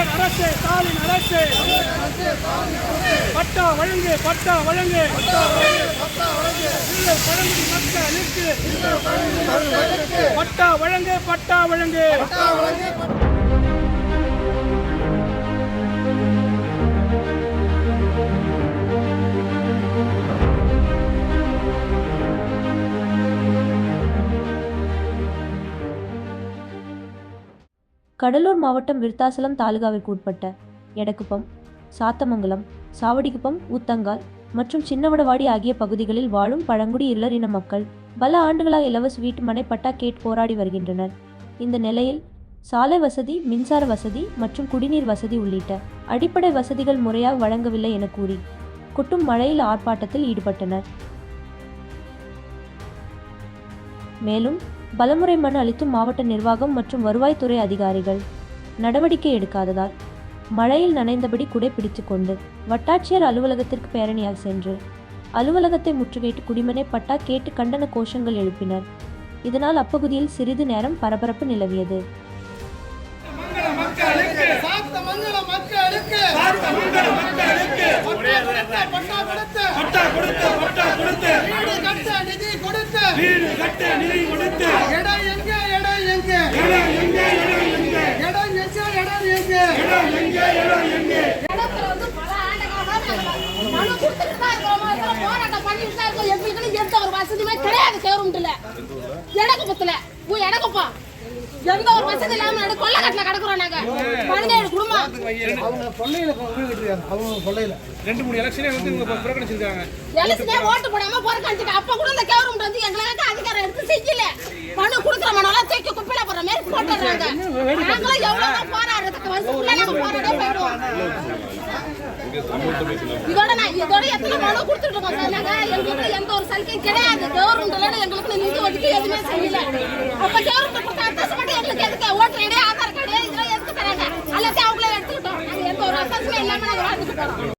தமிழக அரசு ஸ்டாலின் அரசு. பட்டா வழங்கு பட்டா வழங்கு. இல்லை பழங்குடி மக்களுக்கு பட்டா வழங்கு பட்டா வழங்கு. கடலூர் மாவட்டம் விருத்தாசலம் தாலுகாவிற்கு உட்பட்ட எடக்குப்பம் சாத்தமங்கலம் சாவடிக்குப்பம் ஊத்தங்கால் மற்றும் சின்னவடவாடி ஆகிய பகுதிகளில் வாழும் பழங்குடி இல்லறின மக்கள் பல ஆண்டுகளாக இலவச வீட்டு மனை பட்டா கேட் போராடி வருகின்றனர். இந்த நிலையில் சாலை வசதி மின்சார வசதி மற்றும் குடிநீர் வசதி உள்ளிட்ட அடிப்படை வசதிகள் முறையாக வழங்கவில்லை என கூறி கொட்டும் மழையில் ஆர்ப்பாட்டத்தில் ஈடுபட்டனர். மேலும் பலமுறை மனு அளித்தும் மாவட்ட நிர்வாகம் மற்றும் வருவாய்த்துறை அதிகாரிகள். நடவடிக்கை எடுக்காததால் மழையில் நனைந்தபடி குடை பிடித்துக்கொண்டு வட்டாட்சியர் அலுவலகத்திற்கு பேரணியாக சென்று அலுவலகத்தை முற்றுகையிட்டு குடிமனை பட்டா கேட்டு கண்டன கோஷங்கள் எழுப்பினர். இதனால் அப்பகுதியில் சிறிது நேரம் பரபரப்பு நிலவியது. வீடு கட்ட நிதி கொடுத்து எந்த ஒரு வசதியுமே கிடையாது கவர்மெண்ட்ல. எடக்குப்பத்துல. உன் எடக்குப்பா. எந்த ஒரு வசதி இல்லாம நடு கொல்லைக்காட்டுல கிடக்குறோம் நாங்க. பதினேழு குடும்பம். அவங்க கொள்ளையில அவங்க கொள்ளையில ரெண்டு மூணு எலெக்ஷனே வந்து இவங்க புறக்கணிச்சிருக்காங்க எலெக்ஷனே ஓட்டு போடாம புறக்கணிச்சுட்டு. அப்ப கூட இந்த கவர்மெண்ட் வந்து எங்களுக்கு அதிகாரம் எடுத்து செய்யல. மனு கொடுக்குற மனுவெல்லாம் தூக்கி குப்பையில போடுற மாதிரி போட்டுடுறாங்க. நாங்களும் இதோட நான் இதோட எத்தனை மனு கொடுத்துட்டு இருக்கோம் சார் நாங்க எங்களுக்கு எந்த ஒரு சலுகையும் கிடையாது. கவர்மெண்ட்ல எங்களுக்கு நிதி ஒதுக்கி எதுவுமே செய்யல. அப்ப கவர்மெண்ட் கொடுத்த அத்தாசு மட்டும் எங்களுக்கு எதுக்கு? ஓட்டர் ஐடி ஆதார் கார்டு இதெல்லாம் எதுக்கு தராங்க? எல்லாத்தையும் அவங்களே எடுத்துக்கிட்டோம். நாங்க எந்த ஒரு அத்தாசுமே இல்லாம நாங்க வாழ்ந்துட்டு போறோம்